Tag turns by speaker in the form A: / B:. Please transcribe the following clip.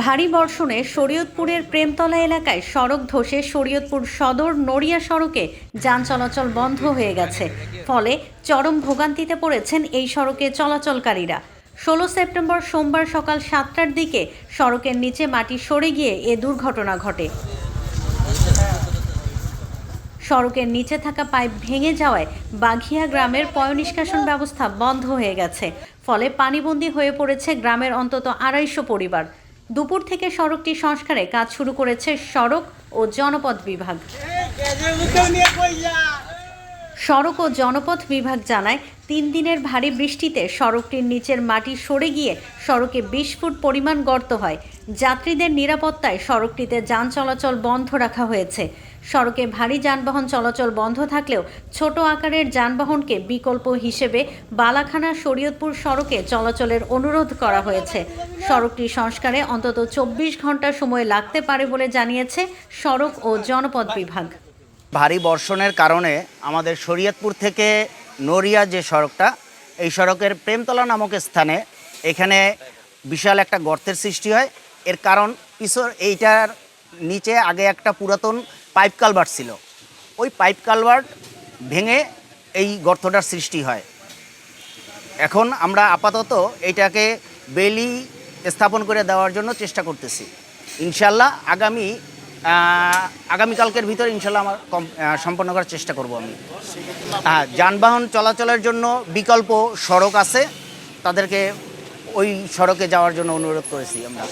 A: ভারী বর্ষণে শরীয়তপুরের প্রেমতলা এলাকায় সড়ক ধসে শরীয়তপুর সদর নড়িয়া সড়কে যান চলাচল বন্ধ হয়ে গেছে। ফলে চরম ভোগান্তিতে পড়েছেন এই সড়কে চলাচলকারীরা। ষোলো সেপ্টেম্বর সোমবার সকাল সাতটার দিকে সড়কের নিচে মাটি সরে গিয়ে এ দুর্ঘটনা ঘটে। সড়কের নিচে থাকা পাইপ ভেঙে যাওয়ায় বাঘিয়া গ্রামের পয়নিষ্কাশন ব্যবস্থা বন্ধ হয়ে গেছে। ফলে পানিবন্দী হয়ে পড়েছে গ্রামের অন্তত আড়াইশো পরিবার। দুপুর থেকে সড়কটি সংস্কারে কাজ শুরু করেছে সড়ক ও জনপথ বিভাগ। সড়ক ও জনপথ বিভাগ জানায় তিন দিনের ভারী বৃষ্টিতে সড়কটির নিচের মাটি সরে গিয়ে সড়কে বিশ ফুট পরিমাণ গর্ত হয়। যাত্রীদের নিরাপত্তায় সড়কটিতে যান চলাচল বন্ধ রাখা হয়েছে। সড়কে ভারী যানবাহন চলাচল বন্ধ থাকলেও ছোট আকারের যানবাহনকে বিকল্প হিসেবে বালাখানা শরীয়তপুর সড়কে চলাচলের অনুরোধ করা হয়েছে। সড়কটি সংস্কারে অন্তত চব্বিশ ঘণ্টা সময় লাগতে পারে বলে জানিয়েছে সড়ক ও জনপথ বিভাগ।
B: ভারী বর্ষণের কারণে আমাদের শরীয়তপুর থেকে নড়িয়া যে সড়কটা, এই সড়কের প্রেমতলা নামক স্থানে এখানে বিশাল একটা গর্তের সৃষ্টি হয়। এর কারণ পিছর এইটার নিচে আগে একটা পুরাতন পাইপ কালভার্ট ছিল। ওই পাইপ কালভার্ট ভেঙে এই গর্তটার সৃষ্টি হয়। এখন আমরা আপাতত এটাকে বেলি স্থাপন করে দেওয়ার জন্য চেষ্টা করতেছি। ইনশাল্লাহ আগামী আগামীকালকের ভিতরে ইনশাল্লাহ আমার সম্পন্ন করার চেষ্টা করব আমি। হ্যাঁ যানবাহন চলাচলের জন্য বিকল্প সড়ক আছে। তাদেরকে ওই সড়কে যাওয়ার জন্য অনুরোধ করেছি আমরা।